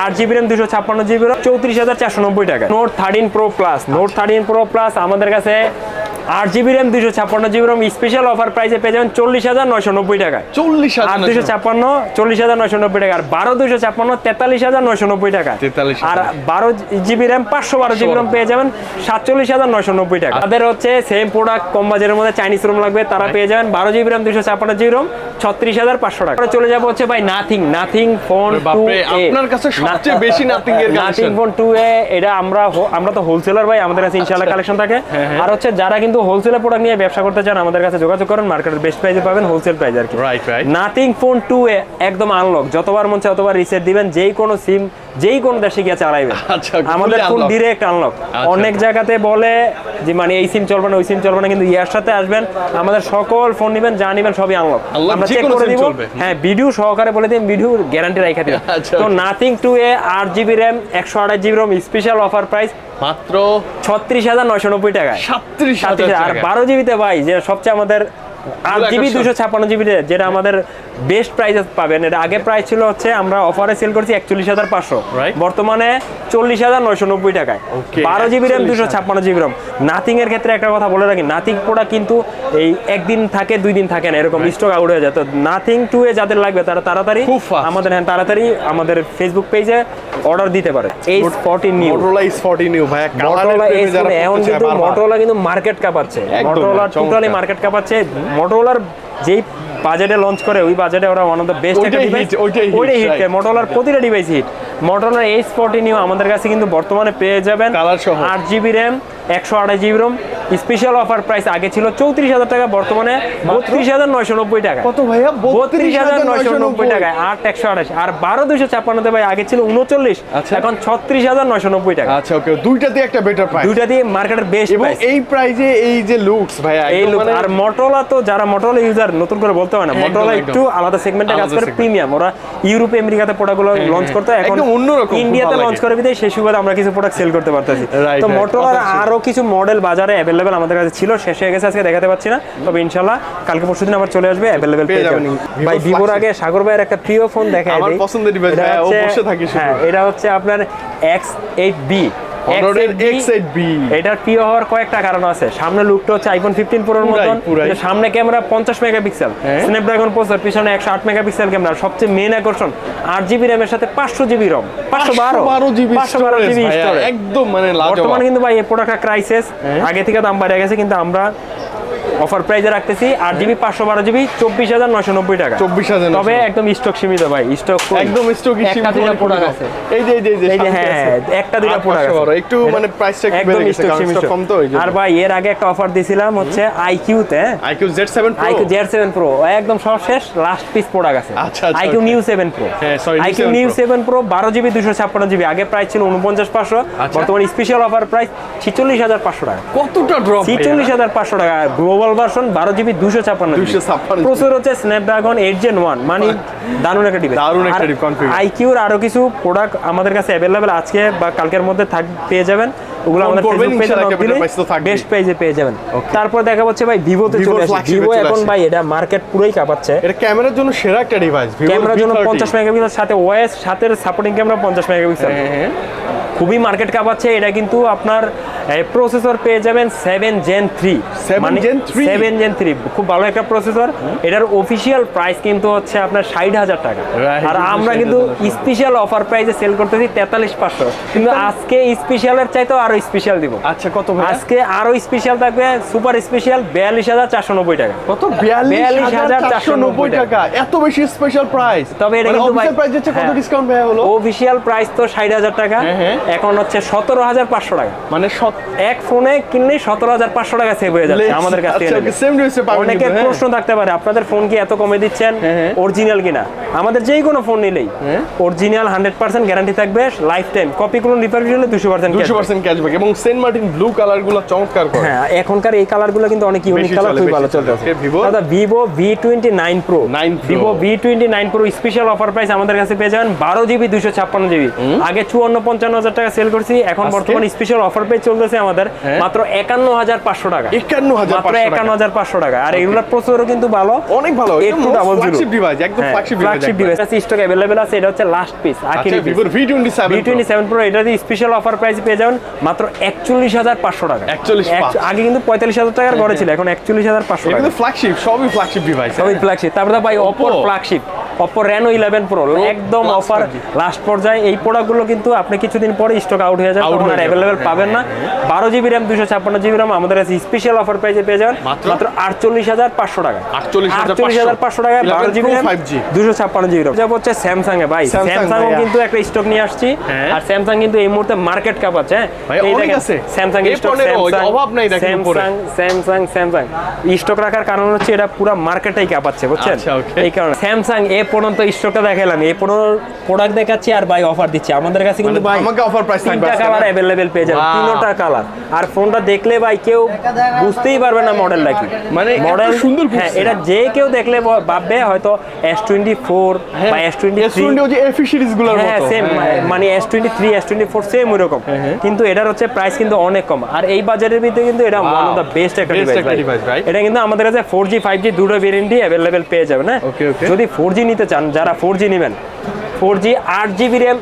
Speaker 1: আট জিবি র্যাম দুশো ছাপ্পান্ন জিবি রম চৌত্রিশ হাজার চারশো নব্বই টাকা note thirteen pro plus note thirteen pro plus আমাদের কাছে আট জিবি র্যাম দুশো ছাপ্পান্ন জিবি র্যাম স্পেশাল অফার প্রাইসে পেয়ে যাবেন চল্লিশ হাজার নয়শো নব্বই টাকায়
Speaker 2: চল্লিশ
Speaker 1: আর
Speaker 2: হাজার
Speaker 1: দুশো ছাপ্পান্ন চল্লিশ হাজার নয়শো নব্বই টাকা। আর বারো দুশো ছাপ্পান্ন তেতাল্লিশ হাজার নয়শো নব্বই টাকা।
Speaker 2: 43,000
Speaker 1: আর বারো জিবি র্যাম পাঁচশো বারো জিবি র্যাম পেয়ে যাবেন সাতচল্লিশ হাজার নয়শো নব্বই টাকা। তাদের হচ্ছে সেম প্রোডাক্ট কম বাজারের মধ্যে চাইনিজ রুম লাগবে তারা পেয়ে যাবেন বারো জিবি র্যাম দুশো ছাপ্পান্ন জিবি রোম ছত্রিশ হাজার পাঁচশো টাকা। চলে যাব হচ্ছে ভাই নাথিং নাথিং ফোন টু
Speaker 2: আপনার কাছে সবচেয়ে বেশি Nothing এর
Speaker 1: নাথিং ফোন টু এ এটা আমরা আমরা তো হোলসেলার ভাই আমাদের কাছে ইনশাআল্লাহ
Speaker 2: আচ্ছা।
Speaker 1: কালেকশন থাকে।
Speaker 2: হ্যাঁ, হ্যাঁ।
Speaker 1: আর হচ্ছে যারা কিন্তু হোলসেলের প্রোডাক্ট নিয়ে ব্যবসা করতে চান আমাদের কাছে যোগাযোগ করেন মার্কেটের বেস্ট প্রাইসে পাবেন হোলসেল প্রাইস আর কি।
Speaker 2: Right right
Speaker 1: nothing phone two একদম আনলক যতবার মন চায় ততবার রিসেট দিবেন যেই কোনো সিম যেই কোনো দেশে গিয়ে চালাইবেন।
Speaker 2: আচ্ছা,
Speaker 1: আমাদের ফোন ডিরেক্ট আনলক
Speaker 2: আচ্ছা।
Speaker 1: অনেক জায়গাতে বলে যে মানে এই সিম চলবে না ওই সিম চলবে না কিন্তু ইয়ার সাথে আসবেন। আমাদের সকল ফোন নেবেন যা নেবেন সবই আনলক আমরা চেক করে দিব। হ্যাঁ ভিডিও সহকারে বলে দিন ভিডিও গ্যারান্টি রাখা
Speaker 2: আচ্ছা,
Speaker 1: তো নাথিং টু এ আট জিবি র্যাম একশো আঠাশ GB ROM special offer price
Speaker 2: মাত্র
Speaker 1: ছত্রিশ হাজার নয়শো নব্বই টাকায়।
Speaker 2: সাতত্রিশ
Speaker 1: আর। বারো জিবিতে ভাই যে সবচেয়ে আমাদের আট জিবি দুশো ছাপ্পান্ন যেটা আমাদের বেস্ট প্রাইসে পাবেন। এটা আগে প্রাইস ছিল হচ্ছে আমরা অফারে সেল করছি একচল্লিশ হাজার পাঁচশো। বর্তমানে চল্লিশ হাজার নয়শো নব্বই টাকায়। বারো জিবি র্যাম
Speaker 2: 41
Speaker 1: দুশো ছাপ্পান্ন জিবি র্যাম নাথিং এর ক্ষেত্রে একটা কথা বলে রাখি নাথিং প্রোডাক্ট কিন্তু এই একদিন থাকে দুই দিন থাকে না এরকম স্টক আউট হয়ে যায়। তো নাথিং টু এ যাদের লাগবে তারা তাড়াতাড়ি আমাদের হ্যাঁ তাড়াতাড়ি আমাদের ফেসবুক পেজে অর্ডার দিতে পারে। এই fourteen Neo
Speaker 2: Motorola S40 Neo ভাই
Speaker 1: মটোরোলা এখন কিন্তু মটোরোলা কিন্তু মার্কেট কাঁপাচ্ছে। মটোরোলা টোটালি মার্কেট কাঁপাচ্ছে। মটোরোলার যেই বাজেটে লঞ্চ করে ওই বাজেটে ওরা ওয়ান অফ দ্য বেস্ট একটা
Speaker 2: ওইটাই
Speaker 1: ডিভাইস
Speaker 2: ওইটাই
Speaker 1: হিট. মটোরোলার প্রতিটা ডিভাইস হিট মটোরোলার এইচ ফোরটি নিউ আমাদের কাছে কিন্তু বর্তমানে পেয়ে যাবেন। আট জিবি র্যাম একশো আঠাশ GB ROM special offer price আগে ছিল চৌত্রিশ হাজার টাকা বর্তমানে বত্রিশ হাজার নয়শো নব্বই টাকা।
Speaker 2: কত ভাইয়া?
Speaker 1: বত্রিশ হাজার নয়শো নব্বই টাকায় আট একশো আঠাশ। আর বারো দুশো ছাপ্পান্নতে ভাই আগে ছিল উনচল্লিশ
Speaker 2: আচ্ছা।
Speaker 1: এখন ছত্রিশ হাজার নয়শো নব্বই টাকা।
Speaker 2: আচ্ছা ওকে দুইটাতে একটা বেটার প্রাইস
Speaker 1: দুইটা দিয়ে মার্কেটের বেস্ট
Speaker 2: এবং এই প্রাইজে এই যে লুকস ভাইয়া
Speaker 1: এই লোক
Speaker 2: মানে
Speaker 1: আর মটোলা তো যারা মটোলা ইউজার নতুন করে বলতে হয় না মটোলা একটু আলাদা সেগমেন্টে কাজ করে প্রিমিয়াম ওরা ইউরোপে আমেরিকাতে প্রোডাক্টগুলো লঞ্চ করতে এখন
Speaker 2: অন্যরকম,
Speaker 1: ইন্ডিয়াতে লঞ্চ। করে বিদায় সেই সুবাদে আমরা কিছু প্রোডাক্ট সেল করতে পারতেছি। তো মটোলার। আরও কিছু মডেল বাজারে অ্যাভেলেবেল আমাদের কাছে ছিল শেষ হয়ে গেছে আজকে দেখাতে পাচ্ছি না। তবে ইনশাল্লাহ কালকে পরশু দিন আবার চলে আসবে অ্যাভেলেবেল
Speaker 2: পেয়ে
Speaker 1: যাবেন। ভাই ভিভোর আগে সাগর ভাইয়ের একটা প্রিয় ফোন দেখা
Speaker 2: আমার। পছন্দের ডিভাইস
Speaker 1: এটা
Speaker 2: ভাই, ও বসে থাকে
Speaker 1: হ্যাঁ এটা হচ্ছে আপনার এক্স এইট বি
Speaker 2: X8B
Speaker 1: এটার প্রিয় হওয়ার কয়েকটা কারণ আছে। সামনে লুকটা হচ্ছে আইফোন ফিফটিন প্রোর মতন। সামনে ক্যামেরা পঞ্চাশ মেগাপিক্সেল
Speaker 2: হ্যাঁ।
Speaker 1: স্ন্যাপড্রাগন প্রসেসর পিছনে একশো আট মেগাপিক্সেল ক্যামেরা সবচেয়ে মেন আকর্ষণ আট জিবি র্যামের সাথে পাঁচশো জিবি রম পাঁচশো বারো।
Speaker 2: বারো জিবি
Speaker 1: পাঁচশো বারো জিবি
Speaker 2: একদম মানে
Speaker 1: বর্তমানে কিন্তু ভাই এই প্রোডাক্টটা ক্রাইসিস আগে থেকে দাম বাড়ে গেছে কিন্তু আমরা অফার প্রাইজে রাখতেছি আট জিবি পাঁচশো বারো জিবি চব্বিশ হাজার নয়শো নব্বই টাকা।
Speaker 2: 24,990
Speaker 1: তবে একদম স্টক সীমিত ভাই স্টক
Speaker 2: একদম স্টকি
Speaker 1: প্রোডাক্ট আছে।
Speaker 2: এই যে এই যে
Speaker 1: হ্যাঁ একটা দুইটা প্রোডাক্ট
Speaker 2: প্রোডাক্ট একটু মানে প্রাইসটা
Speaker 1: একদম স্টক সীমিত।
Speaker 2: কম তো
Speaker 1: আর ভাই এর আগে একটা অফার দিছিলাম হচ্ছে আইকিউতে
Speaker 2: iQOO Z7 Pro?
Speaker 1: IQOO Z seven pro একদম সর্বশেষ লাস্ট পিস প্রোডাক্ট আছে।
Speaker 2: আচ্ছা,
Speaker 1: আইকিউ নিউ সেভেন প্রো
Speaker 2: হ্যাঁ,
Speaker 1: আইকিউ নিউ সেভেন প্রো বারো জিবি দুশো ছাপ্পান্ন জিবি। আগে প্রাইস ছিল উনপঞ্চাশ পাঁচশো।
Speaker 2: আচ্ছা।
Speaker 1: বর্তমানে স্পেশাল অফার প্রাইস ছিচল্লিশ হাজার পাঁচশো টাকা।
Speaker 2: কতটা ড্রপ
Speaker 1: ছিচল্লিশ হাজার পাঁচশো টাকা। গ্লোবাল ভার্সন বারো জিবি দুশো ছাপ্পান্ন
Speaker 2: 256
Speaker 1: প্রসেসর হচ্ছে স্ন্যাপড্রাগন এইট জেন ওয়ান মানে দারুণ একটা ডিভাইস
Speaker 2: দারুণ একটা।
Speaker 1: আইকিউর আরও কিছু প্রোডাক্ট আমাদের কাছে অ্যাভেলেবেল আজকে বা কালকের মধ্যে থাক পেয়ে যাবেন। ওগুলো আমাদের ফেসবুক পেজে নক দিলে। বেস্ট প্রাইসে পেয়ে যাবেন। তারপর দেখা হচ্ছে ভাই ভিভোতে চলে আসে ভিভো এখন ভাই এটা মার্কেট পুরোই কাঁপাচ্ছে।
Speaker 2: এটা ক্যামেরার জন্য সেরা একটা ডিভাইস
Speaker 1: ক্যামেরার জন্য পঞ্চাশ মেগাপিক্সেল সাথে ওএস সাথে সাপোর্টিং ক্যামেরা পঞ্চাশ মেগাপিক্সেল।
Speaker 2: হ্যাঁ,
Speaker 1: খুবই মার্কেট কাঁপাচ্ছে। এটা কিন্তু আপনার প্রসেসর পেয়ে যাবেন seven gen three
Speaker 2: 7 Gen 3?
Speaker 1: Seven gen three খুব ভালো একটা প্রসেসর এটার অফিসিয়াল প্রাইস কিন্তু হচ্ছে আপনার ষাট হাজার টাকা। আর আমরা কিন্তু স্পেশাল অফার প্রাইসে সেল করতেছি তেতাল্লিশ পাঁচশো। কিন্তু আজকে স্পেশালের চাইতেও আরও স্পেশাল দিব।
Speaker 2: আচ্ছা কত
Speaker 1: আজকে আরও স্পেশাল থাকবে সুপার স্পেশাল বিয়াল্লিশ হাজার চারশো নব্বই টাকা।
Speaker 2: কত? বিয়াল্লিশ হাজার চারশো নব্বই
Speaker 1: 42,490
Speaker 2: টাকা। এত বেশি স্পেশাল প্রাইস
Speaker 1: তবে এটা কিন্তু ভাই-
Speaker 2: প্রাইস হচ্ছে কত। ডিসকাউন্ট হলো
Speaker 1: অফিসিয়াল প্রাইস তো ষাট হাজার টাকা।
Speaker 2: হ্যাঁ, হ্যাঁ।
Speaker 1: এখন হচ্ছে সতেরো হাজার পাঁচশো টাকা।
Speaker 2: মানে
Speaker 1: এক ফোনে কিনলে সতেরো হাজার পাঁচশো টাকা সেভ হয়ে যাচ্ছে আমাদের কাছ থেকে।
Speaker 2: আচ্ছা,
Speaker 1: অনেকের
Speaker 2: হ্যাঁ।
Speaker 1: প্রশ্ন থাকতে পারে আপনাদের ফোন কি এত কমে দিচ্ছেন?
Speaker 2: হ্যাঁ, হ্যাঁ।
Speaker 1: অরিজিনাল কিনা? আমাদের যেই কোনো ফোন নিলেই।
Speaker 2: হ্যাঁ।
Speaker 1: অরিজিনাল হান্ড্রেড পার্সেন্ট গ্যারান্টি থাকবে লাইফ টাইম কপি কোনো রিফার্বিশ হলে দুশো পার্সেন্ট
Speaker 2: দুশো পার্সেন্ট ক্যাশব্যাক এবং সেন্ট মার্টিন ব্লু কালারগুলো চমৎকার
Speaker 1: হ্যাঁ এখনকার এই কালারগুলো কিন্তু অনেক ইউনিক কালার খুবই ভালো
Speaker 2: চলে।
Speaker 1: চলতেছে। দাদা Vivo V twenty nine pro
Speaker 2: 9 Pro।
Speaker 1: Vivo V twenty nine pro special offer price আমাদের কাছে পেয়ে যাবেন বারো জিবি দুশো ছাপ্পান্ন জিবি আগে চুয়ান্ন পঞ্চান্ন হাজার টাকা সেল করছি এখন? বর্তমানে স্পেশাল অফার পেয়ে চলতেছে আমাদের
Speaker 2: হ্যাঁ।
Speaker 1: মাত্র একান্ন হাজার পাঁচশো টাকা।
Speaker 2: একান্ন হাজার
Speaker 1: মাত্র একান্ন হাজার পাঁচশো টাকা। আর এগুলোর প্রচুরও কিন্তু ভালো।
Speaker 2: অনেক ভালো
Speaker 1: একটু ডাবল
Speaker 2: ফ্ল্যাগশিপ ডিভাইস একদম flagship
Speaker 1: flagship device stock available আছে এটা হচ্ছে লাস্ট পিস আখির স্পেশাল অফার প্রাইস পেয়ে যাবেন মাত্র একচল্লিশ হাজার পাঁচশো টাকা।
Speaker 2: 41,500
Speaker 1: আগে কিন্তু পঁয়তাল্লিশ হাজার টাকার ঘরে ছিল এখন একচল্লিশ হাজার পাঁচশো টাকা।
Speaker 2: কিন্তু ফ্ল্যাগশিপ সবই ফ্ল্যাগশিপ ডিভাইস
Speaker 1: সবই ফ্ল্যাগশিপ তারপরে ভাই অপর
Speaker 2: Oppo।
Speaker 1: Flagship Oppo Reno eleven pro একদম অফার লাস্ট পর্যায়ে। এই প্রোডাক্টগুলো কিন্তু আপনি কিছুদিন পরে স্টক আউট হয়ে যাবে
Speaker 2: হয়ে
Speaker 1: আর অ্যাভেলেবেল পাবেন না। বারো জিবি র্যাম দুশো ছাপ্পান্ন জিবি র্যাম আমাদের কাছে স্পেশাল অফার প্রাইসে পেয়ে যাবেন।
Speaker 2: মাত্র?
Speaker 1: আটচল্লিশ হাজার পাঁচশো টাকা। আটচল্লিশ হাজার পাঁচশো। টাকা বারো জিবি র্যাম
Speaker 2: 5G
Speaker 1: দুশো ছাপ্পান্ন জিবি র্যাম হচ্ছে স্যামসাং এ ভাই। স্যামসাং কিন্তু একটা স্টক নিয়ে আসছি।
Speaker 2: হ্যাঁ।
Speaker 1: আর স্যামসাং কিন্তু এই মুহূর্তে মার্কেট হ্যাঁ। দেখেন,
Speaker 2: আছে।
Speaker 1: Samsung stock Samsung Samsung Samsung stock রাখার কারণ হচ্ছে এটা পুরো মার্কেটটাই কাঁপাচ্ছে বুঝছেন?
Speaker 2: আচ্ছা,
Speaker 1: এই কারণে স্যামসাং এ পর্যন্ত স্টকটা দেখালাম এই পনেরো প্রোডাক্ট দেখাচ্ছি আর ভাই অফার দিচ্ছি। আমাদের কাছে কিন্তু
Speaker 2: মানে
Speaker 1: ভাই
Speaker 2: আমাকে offer price থাকবে
Speaker 1: তিনটা কালার? অ্যাভেলেবেল পেয়ে যাবেন তিনটা কালার আর ফোনটা দেখলে ভাই কেউ বুঝতেই পারবে না মডেলটা কি।
Speaker 2: মানে
Speaker 1: মডেল
Speaker 2: সুন্দর
Speaker 1: হ্যাঁ এটা যে কেউ দেখলে ভাববে হয়তো এস টোয়েন্টি ফোর বা এস টোয়েন্টি
Speaker 2: এস যে এফি সিরিজগুলোর মতো
Speaker 1: হ্যাঁ
Speaker 2: মতো।
Speaker 1: সেম মানে S twenty three S twenty four same ওই কিন্তু এটার হচ্ছে প্রাইস কিন্তু অনেক কম। আর এই বাজারের ভিতরে কিন্তু এটা ওয়ান অফ দ্য বেস্ট একটা ডিভাইস
Speaker 2: right?
Speaker 1: এটা কিন্তু আমাদের কাছে ফোর জি ফাইভ জি দুটো ভেরিয়েন্টই অ্যাভেলেবেল পেয়ে যাবেন হ্যাঁ. যদি ফোর জি নিতে চান যারা ফোর জি নেবেন। ফোর জি আট জিবি র্যাম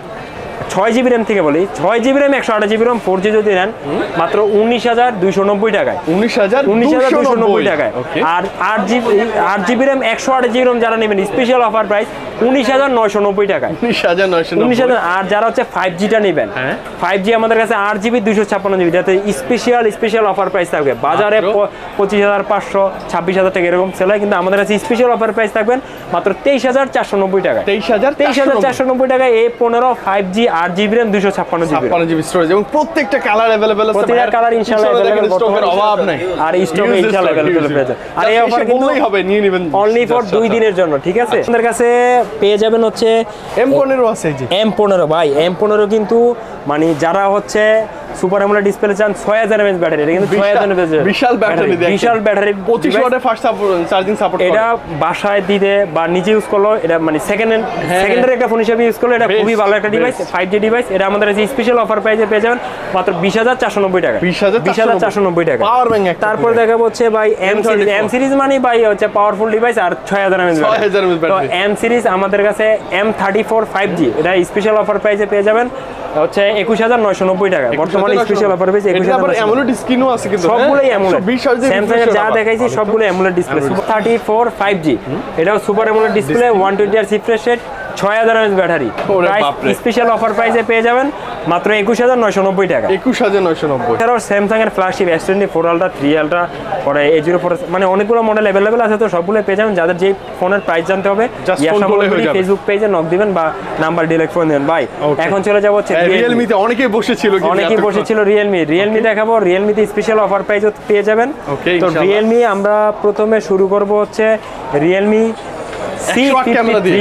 Speaker 1: ছয় জিবি র্যাম থেকে বলি ছয় জিবি র্যাম একশো আট জিবি র্যাম ফোর জি যদি নেন মাত্র উনিশ হাজার দুইশো নব্বই টাকায়।
Speaker 2: উনিশ হাজার
Speaker 1: উনিশ হাজার দুশো নব্বই টাকায়। আর আট জিবি আট জিবি র্যাম একশো আট জিবি র্যাম যারা নেবেন স্পেশাল অফার প্রাইস উনিশ হাজার নয়শো নব্বই টাকায়।
Speaker 2: উনিশ হাজার নয়শো
Speaker 1: উনিশ হাজার আর যারা হচ্ছে ফাইভ জিটা নেবেন
Speaker 2: হ্যাঁ।
Speaker 1: ফাইভ জি আমাদের কাছে আট জিবি দুশো ছাপ্পান্ন জিবি যাতে স্পেশাল স্পেশাল অফার প্রাইস থাকবে। বাজারে পঁচিশ হাজার পাঁচশো ছাব্বিশ হাজার টাকা এরকম সেল হয় কিন্তু আমাদের কাছে স্পেশাল অফার প্রাইস থাকবেন মাত্র তেইশ হাজার চারশো নব্বই টাকা
Speaker 2: তেইশ হাজার
Speaker 1: তেইশ হাজার চারশো নব্বই। টাকায় এ পনেরো ফাইভ জি আট জিবি র্যাম দুশো ছাপ্পান্ন জিবি
Speaker 2: ছাপ্পান্ন জিবি স্টোরেজ এবং প্রত্যেকটা কালার অ্যাভেলেবেল আছে প্রত্যেকটা
Speaker 1: কালার ইনশাআল্লাহ অ্যাভেলেবেল
Speaker 2: স্টকের অভাব নাই।
Speaker 1: আর স্টকে ইনশাআল্লাহ
Speaker 2: অ্যাভেলেবেল
Speaker 1: পেয়ে যাবেন আর এই অফার কিন্তু
Speaker 2: বললেই হবে নিয়ে নেবেন।
Speaker 1: অনলি ফর দুই
Speaker 2: আচ্ছা।
Speaker 1: দিনের জন্য ঠিক আছে? আপনাদের কাছে পেয়ে যাবেন হচ্ছে
Speaker 2: এম পনেরো আছে
Speaker 1: এম পনেরো ভাই এম পনেরো কিন্তু মানে যারা হচ্ছে সুপার এমোলেড ডিসপ্লে চান ছয় হাজার এমএচ ব্যাটারি এটা কিন্তু ছয়
Speaker 2: বিশাল- বিশাল ব্যাটারি দেখেন।
Speaker 1: বিশাল ব্যাটারি
Speaker 2: পঁচিশ ওয়াটের ফাস্ট চার্জিং সাপোর্ট
Speaker 1: এটা বাসায় দিতে বা নিজে ইউজ করল এটা মানে সেকেন্ড
Speaker 2: হ্যাঁ।
Speaker 1: সেকেন্ডারি একটা ফোন হিসেবে ইউজ করল এটা খুবই ভালো একটা device
Speaker 2: best.
Speaker 1: Five G device এটা আমাদের কাছে স্পেশাল অফার প্রাইসে পেয়ে যাবেন মাত্র বিশ হাজার চারশো নব্বই টাকা
Speaker 2: 20,490
Speaker 1: বিশ হাজার চারশো নব্বই টাকা
Speaker 2: পাওয়ার ব্যাংক
Speaker 1: তারপর দেখাবো হচ্ছে ভাই M series
Speaker 2: M34
Speaker 1: M series মানে ভাই হচ্ছে পাওয়ারফুল ডিভাইস আর ছয় হাজার এমএচ
Speaker 2: 6000 mAh
Speaker 1: তো। এম সিরিজ আমাদের কাছে M thirty four five G এটা স্পেশাল অফার প্রাইসে পেয়ে যাবেন হচ্ছে একুশ হাজার নয়শো নব্বই টাকা। বর্তমানে স্পেশাল অফার পেয়েছে একুশ হাজার
Speaker 2: স্ক্রিনও আছে কিন্তু সবগুলো
Speaker 1: সবগুলোই অ্যামোলেড স্যামসাং এর যা দেখাইছি সবগুলো AMOLED display thirty four five G এটাও super AMOLED display one twenty আর রিফ্রেশ রেট ছয় হাজার ব্যাটারি স্পেশাল অফার প্রাইসে পেয়ে যাবেন। মাত্র একুশ হাজার নয়শো নব্বই টাকা
Speaker 2: একুশ হাজার নয়শো নব্বই
Speaker 1: এছাড়াও স্যামসাং এর flagship S twenty four ultra three ultra পরে এ জিরো ফোর মানে অনেকগুলো মডেল অ্যাভেলেবেল আছে তো সবগুলো পেয়ে যাবেন যাদের যে ফোনের প্রাইস জানতে হবে। ফেসবুক পেজে নক দিবেন বা নাম্বার ডিরেক্ট ফোন দেবেন ভাই. এখন চলে যাব হচ্ছে।
Speaker 2: রিয়েলমিতে অনেকেই বসেছিল
Speaker 1: অনেকেই। বসেছিল রিয়েলমি রিয়েলমি দেখাবো রিয়েলমিতে স্পেশাল অফার প্রাইস পেয়ে যাবেন তো রিয়েলমি আমরা প্রথমে শুরু করব হচ্ছে রিয়েলমি সি
Speaker 2: 108 ক্যামেরা দিয়ে।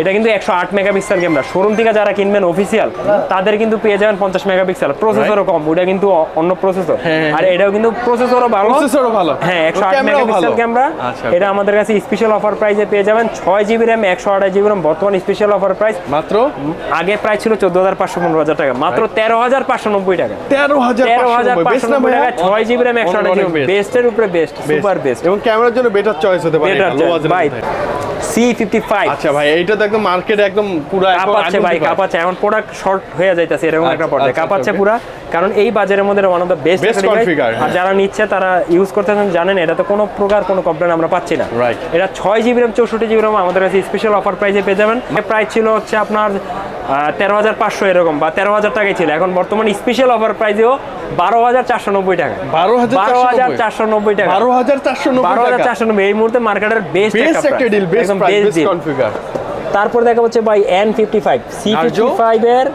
Speaker 1: এটা কিন্তু একশো আট মেগাপিক্সেল ক্যামেরা। শোরুম থেকে যারা কিনবেন অফিসিয়াল তাদের কিন্তু পেয়ে যাবেন পঞ্চাশ মেগাপিক্সেল। প্রসেসরও কম ওটা কিন্তু অন্য প্রসেসর
Speaker 2: হ্যাঁ,
Speaker 1: আর এটাও কিন্তু প্রসেসরও ভালো।
Speaker 2: Processor ও ভালো।
Speaker 1: হ্যাঁ একশো আট মেগাপিক্সেল ক্যামেরা।
Speaker 2: আচ্ছা,
Speaker 1: এটা আমাদের কাছে স্পেশাল অফার প্রাইসে পেয়ে যাবেন ছয় জিবি র্যাম একশো আঠাশ জিবি র্যাম বর্তমান স্পেশাল অফার প্রাইস
Speaker 2: মাত্র?
Speaker 1: আগে প্রাইস ছিল চোদ্দ হাজার পাঁচশো পনেরো হাজার টাকা। মাত্র তেরো হাজার পাঁচশো নব্বই টাকা।
Speaker 2: তেরো হাজার
Speaker 1: তেরো হাজার পাঁচশো নব্বই টাকা ছয় জিবি র্যাম একশো আঠাশ। বেস্টের উপরে বেস্ট সুপার বেস্ট
Speaker 2: এবং ক্যামেরার জন্য বেটার চয়েস হতে পারে।
Speaker 1: ভাই
Speaker 2: মধ্যে।
Speaker 1: সি ফিফটি ফাইভ
Speaker 2: আচ্ছা ভাই এইটা তো একদম মার্কেটে একদম পুরো
Speaker 1: কাপাচ্ছে ভাই। কাপাচ্ছে এখন প্রোডাক্ট শর্ট হয়ে যাইতেছে এরকম একটা
Speaker 2: আচ্ছা,
Speaker 1: পর্যায়ে
Speaker 2: আচ্ছা,
Speaker 1: কাপাচ্ছে
Speaker 2: okay.
Speaker 1: পুরা কারণ এই বাজারের মধ্যে ওয়ান অফ দ্য বেস্ট আর
Speaker 2: হ্যাঁ।
Speaker 1: যারা নিচ্ছে তারা ইউজ করতেছেন জানেন এটা তো কোনো প্রকার কোনো কমপ্লেন আমরা পাচ্ছি না এটা ছয় জিবি র্যাম চৌষট্টি জিবি র্যাম আমাদের কাছে স্পেশাল অফার প্রাইসে পেয়ে যাবেন প্রাইস ছিল হচ্ছে আপনার তেরো হাজার পাঁচশো এরকম বা তেরো হাজার টাকাই ছিল। এখন বর্তমান স্পেশাল অফার প্রাইসেও বারো হাজার চারশো নব্বই টাকা।
Speaker 2: বারো হাজার
Speaker 1: চারশো নব্বই। টাকা
Speaker 2: বারো হাজার চারশো
Speaker 1: বারো হাজার
Speaker 2: টাকা
Speaker 1: চারশো নব্বই এই মুহূর্তে মার্কেটের বেস্ট
Speaker 2: একটা ডিল বেস্ট কনফিগার
Speaker 1: তারপর দেখা হচ্ছে ভাই N fifty five C fifty five এর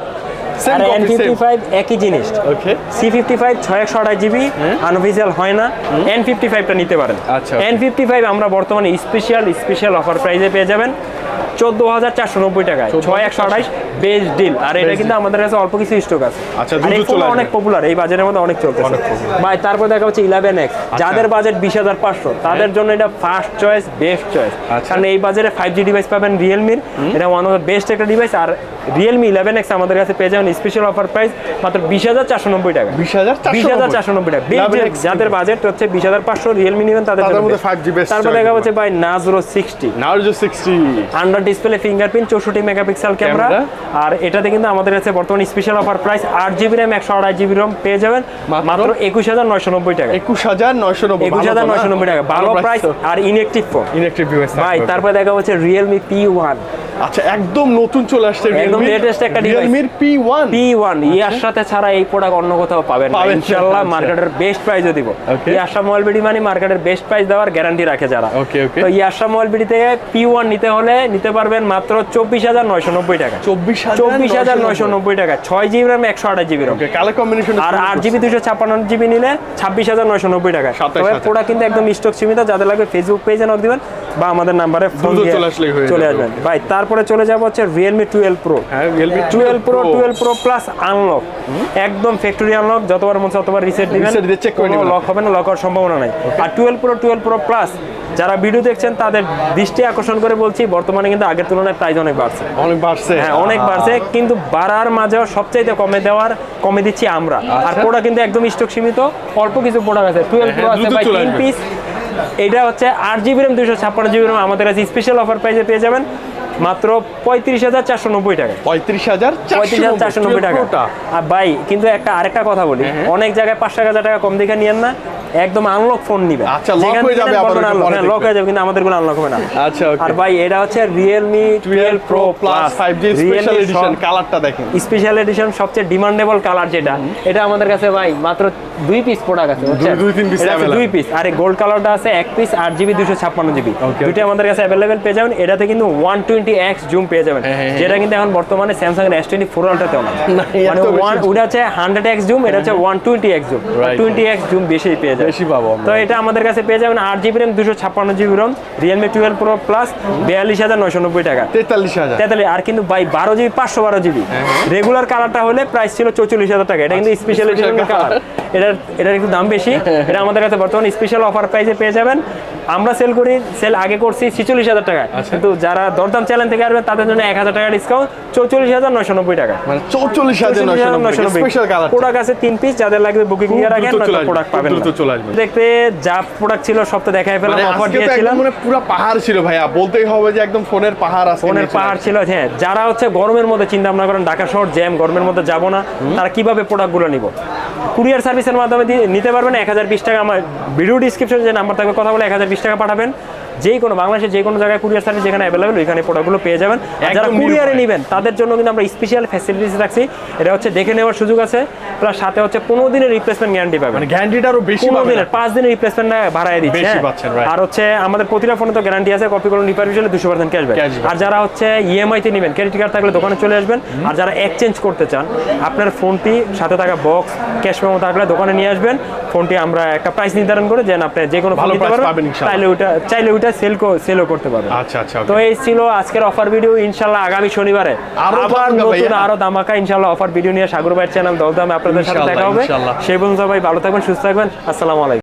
Speaker 1: আর এন ফিফটি ফাইভ একই জিনিস।
Speaker 2: ওকে
Speaker 1: সি ফিফটি ফাইভ ছয় একশো আঠাশ জিবি আনঅফিসিয়াল হয় না। এন ফিফটি ফাইভটা নিতে পারেন।
Speaker 2: আচ্ছা,
Speaker 1: এন ফিফটি ফাইভ আমরা বর্তমানে স্পেশাল স্পেশাল অফার প্রাইসে পেয়ে যাবেন। চোদ্দ হাজার চারশো নব্বই টাকায়। ছয় একশো আঠাইশ বেস্ট ডিল আর এটা কিন্তু আমাদের কাছে অল্প কিছু স্টক আছে।
Speaker 2: আচ্ছা।
Speaker 1: অনেক পপুলার এই বাজারের মধ্যে অনেক চলতেছে। ভাই তারপর দেখা হচ্ছে ইলেভেন এক্স
Speaker 2: আচ্ছা।
Speaker 1: যাদের বাজেট বিশ হাজার পাঁচশো তাদের জন্য এটা ফার্স্ট চয়েস বেস্ট চয়েস। কারণ এই বাজারে ফাইভ জি ডিভাইস পাবেন রিয়েলমির এটা ওয়ান অফ দ্য বেস্ট একটা ডিভাইস আর রিয়েলমি ইলেভেন এক্স আমাদের কাছে পেয়ে যাবেন স্পেশাল অফার প্রাইস মাত্র বিশ হাজার চারশো নব্বই টাকা
Speaker 2: 20,490
Speaker 1: বিশ হাজার চারশো নব্বই টাকা Best
Speaker 2: 11X
Speaker 1: যে- যাদের বাজেট হচ্ছে বিশ হাজার পাঁচশো রিয়েলমি নেবেন তাদের
Speaker 2: তাদের
Speaker 1: জন্য
Speaker 2: মধ্যে
Speaker 1: best।
Speaker 2: 5G
Speaker 1: তারপর দেখা। হচ্ছে ভাই নাজরো sixty
Speaker 2: Narzo sixty
Speaker 1: under display fingerprint চৌষট্টি মেগাপিক্সেল ক্যামেরা আর এটাতে কিন্তু আমাদের কাছে বর্তমানে স্পেশাল অফার প্রাইস আট জিবি র্যাম একশো আড়াই জিবি রম পেয়ে যাবেন।
Speaker 2: মাত্র?
Speaker 1: একুশ হাজার নয়শো নব্বই টাকা।
Speaker 2: একুশ হাজার নয়শো নব্বই
Speaker 1: একুশ হাজার নয়শো নব্বই টাকা। ভালো প্রাইস আর ইনএক্টিভ ফোন
Speaker 2: ইনেকটিভ
Speaker 1: ভাই তারপরে দেখা হচ্ছে রিয়েলমি পি ওয়ান
Speaker 2: আচ্ছা একদম নতুন চলে আসছে
Speaker 1: একদম latest একটা device।
Speaker 2: রিয়েলমির পি ওয়ান
Speaker 1: ইয়ার সাথে ছাড়া এই প্রোডাক্ট অন্য কোথাও পাবেন না।
Speaker 2: আচ্ছা।
Speaker 1: মার্কেটের বেস্ট দিব. ইয়াশা মোবাইল বিডি মানে মার্কেটের বেস্ট প্রাইস দেওয়ার গ্যারান্টি রাখে যারা।
Speaker 2: Okay, okay.
Speaker 1: তো ইয়াশা মোবাইল বিডি থেকে নিতে হলে নিতে পারবেন মাত্র চব্বিশ হাজার নয়শো নব্বই টাকা।
Speaker 2: চব্বিশ
Speaker 1: চব্বিশ হাজার নয়শো নব্বই টাকা। ছয় জিবি র্যাম একশো আঠাশ জিবি র্যাম।
Speaker 2: কালার কম্বিনেশন
Speaker 1: আর আট জিবি দুশো ছাপ্পান্ন জিবি নিলে ছাব্বিশ হাজার নয়শো নব্বই টাকা।
Speaker 2: সাতাশ
Speaker 1: তবে প্রোডাক্ট কিন্তু একদম স্টক সীমিত। যাদের লাগবে ফেসবুক পেজে নক দিবেন বা আমাদের নাম্বারে ফোন দিয়ে
Speaker 2: চলে
Speaker 1: আসবেন। ভাই তারপরে চলে যাব হচ্ছে Realme twelve pro
Speaker 2: Realme
Speaker 1: twelve pro twelve pro plus unlock একদম ফ্যাক্টরি আনলক যতবার মন ততবার রিসেট দিবেন
Speaker 2: check করে নিবেন।
Speaker 1: লক হবে না লক হওয়ার সম্ভাবনা নাই। আর twelve pro twelve pro plus যারা ভিডিও দেখছেন তাদের দৃষ্টি আকর্ষণ করে বলছি বর্তমানে কিন্তু আগের তুলনায় প্রাইস অনেক বাড়ছে।
Speaker 2: অনেক বাড়ছে।
Speaker 1: হ্যাঁ অনেক বাড়ছে কিন্তু বাড়ার মাঝেও সবচাইতে কমে দেওয়ার কমে দিচ্ছি আমরা। আর
Speaker 2: আচ্ছা।
Speaker 1: প্রোডাক্ট কিন্তু একদম স্টক সীমিত অল্প কিছু প্রোডাক্ট আছে। টুয়েলভ প্রো
Speaker 2: হ্যাঁ,
Speaker 1: আছে
Speaker 2: দ্রুত
Speaker 1: ভাই তিন পিস এটা হচ্ছে আট জিবি র্যাম দুশো ছাপ্পান্ন জিবি র্যাম আমাদের কাছে স্পেশাল অফার প্রাইসে পেয়ে যাবেন। মাত্র পঁয়ত্রিশ হাজার চারশো নব্বই টাকা।
Speaker 2: পঁয়ত্রিশ হাজার
Speaker 1: পঁয়ত্রিশ হাজার চারশো নব্বই টাকা। আর ভাই কিন্তু একটা আরেকটা কথা বলি।
Speaker 2: হ্যাঁ,
Speaker 1: অনেক জায়গায় পাঁচ টাকা হাজার টাকা কম দেখে নিয়েন না। একদম আনলক ফোন
Speaker 2: আচ্ছা, lock হয়ে যাবে
Speaker 1: লক হয়ে যাবে কিন্তু আমাদেরগুলো আনলক হবে না।
Speaker 2: আচ্ছা
Speaker 1: আর ভাই এটা হচ্ছে Realme
Speaker 2: twelve pro plus five G special edition কালারটা দেখেন।
Speaker 1: স্পেশাল এডিশন সবচেয়ে ডিমান্ডেবল কালার যেটা এটা আমাদের কাছে ভাই মাত্র দুই পিস প্রোডাক্ট আছে
Speaker 2: দুই- তিন
Speaker 1: আছে দুই পিস আর গোল্ড কালারটা আছে এক পিস আট জিবি দুশো ছাপ্পান্ন জিবি
Speaker 2: Okay,
Speaker 1: দুইটা আমাদের কাছে অ্যাভেলেবেল পেয়ে যাবেন। এটাতে কিন্তু ওয়ান টোয়েন্টি এক্স জুম পেয়ে যাবেন।
Speaker 2: হ্যাঁ, হ্যাঁ,
Speaker 1: যেটা কিন্তু এখন বর্তমানে স্যামসাং এর এস টোয়েন্টি ফোর আলট্রাতেও না মানে ওয়ান ওটা হচ্ছে হান্ড্রেড এক্স জুম এটা হচ্ছে one twenty X zoom twenty X zoom বেশি পেয়ে যাবে
Speaker 2: বেশি পাবো
Speaker 1: তো এটা আমাদের কাছে পেয়ে যাবেন আট জিবি র্যাম দুশো ছাপ্পান্ন GB ROM Realme twelve pro plus বিয়াল্লিশ হাজার নয়শো নব্বই টাকা।
Speaker 2: তেতাল্লিশ হাজার।
Speaker 1: তেতাল্লিশ আর কিন্তু বাই বারো জিবি পাঁচশো বারো জিবি রেগুলার কালারটা হলে প্রাইস ছিল চৌচল্লিশ হাজার টাকা। এটা কিন্তু স্পেশাল কালার এটার এটার একটু দাম বেশি। এটা আমাদের কাছে বর্তমানে স্পেশাল অফার প্রাইসে পেয়ে যাবেন। আমরা সেল করি সেল আগে করছি ছিচল্লিশ হাজার টাকা কিন্তু যারা দরদাম চ্যানেল থেকে আসবে তাদের জন্য এক হাজার টাকা ডিসকাউন্ট চৌচল্লিশ হাজার নয়শো নব্বই টাকা।
Speaker 2: মানে চৌচল্লিশ হাজার নয়শো নব্বই
Speaker 1: প্রোডাক্ট আছে তিন পিস যাদের লাগবে বুকিং নিয়ে রাখেন প্রোডাক্ট পাবেন। দেখতে যা প্রোডাক্ট ছিল সব তো দেখাই ফেলাম
Speaker 2: মানে
Speaker 1: অফার দিয়েছিলাম।
Speaker 2: মানে পুরো পাহাড় ছিল ভাইয়া বলতেই হবে যে একদম ফোনের পাহাড় আছে
Speaker 1: ফোনের পাহাড় ছিল হ্যাঁ যারা হচ্ছে গরমের মধ্যে চিন্তা ভাবনা করেন ঢাকা শহর জ্যাম গরমের মধ্যে যাব না তারা কীভাবে প্রোডাক্টগুলো নিব? কুরিয়ার সার্ভিসের মাধ্যমে নিতে পারবেন। এক হাজার বিশ টাকা আমার ভিডিও ডিসক্রিপশন যে নাম্বার থাকবে, কথা বলে এক হাজার বিশ টাকা পাঠাবেন। যে কোনো বাংলাদেশের যে কোনো জায়গায় কুরিয়ার সার্ভিস যেখানে অ্যাভেলেবেল ওইখানে প্রোডাক্টগুলো পেয়ে যাবেন। আর যারা কুরিয়ারে নেবেন তাদের জন্য কিন্তু আমরা স্পেশাল ফ্যাসিলিটিস রাখছি। এটা হচ্ছে দেখে নেওয়ার সুযোগ আছে প্লাস সাথে হচ্ছে পনেরো দিনের রিপ্লেসমেন্ট গ্যারান্টি পাবেন।
Speaker 2: মানে গ্যারান্টিটা আরও বেশি
Speaker 1: পনেরো দিনের পাঁচ দিনের রিপ্লেসমেন্ট ভাড়ায় দিচ্ছে হ্যাঁ। আর হচ্ছে আমাদের প্রতিটা ফোনে তো গ্যারান্টি আছে কপি করুন রিপার হলে দুশো পার্সেন্ট ক্যাশব্যাক। আর যারা হচ্ছে ইএমআই তে নেবেন ক্রেডিট কার্ড থাকলে দোকানে চলে আসবেন। আর যারা এক্সচেঞ্জ করতে চান আপনার ফোনটি সাথে থাকা বক্স ক্যাশ মেমো থাকলে দোকানে নিয়ে আসবেন। ফোনটি আমরা একটা প্রাইস নির্ধারণ করে যেন আপনি যে কোনো
Speaker 2: ভালো
Speaker 1: নিতে
Speaker 2: price
Speaker 1: পারবেন।
Speaker 2: পাবেন
Speaker 1: চাইলে ওইটা চাইলে সেল সেলও করতে পারবে।
Speaker 2: আচ্ছা আচ্ছা
Speaker 1: তো এই ছিল আজকের অফার ভিডিও ইনশাল্লাহ আগামী শনিবারে। আবার নতুন আরও দামাকা ইনশাল্লাহ অফার ভিডিও নিয়ে সাগর ভাইয়ের চ্যানেল দলদামে আপনাদের সাথে দেখা হবে। সেই পর্যন্ত সবাই ভালো থাকবেন সুস্থ থাকবেন। আসসালামু আলাইকুম।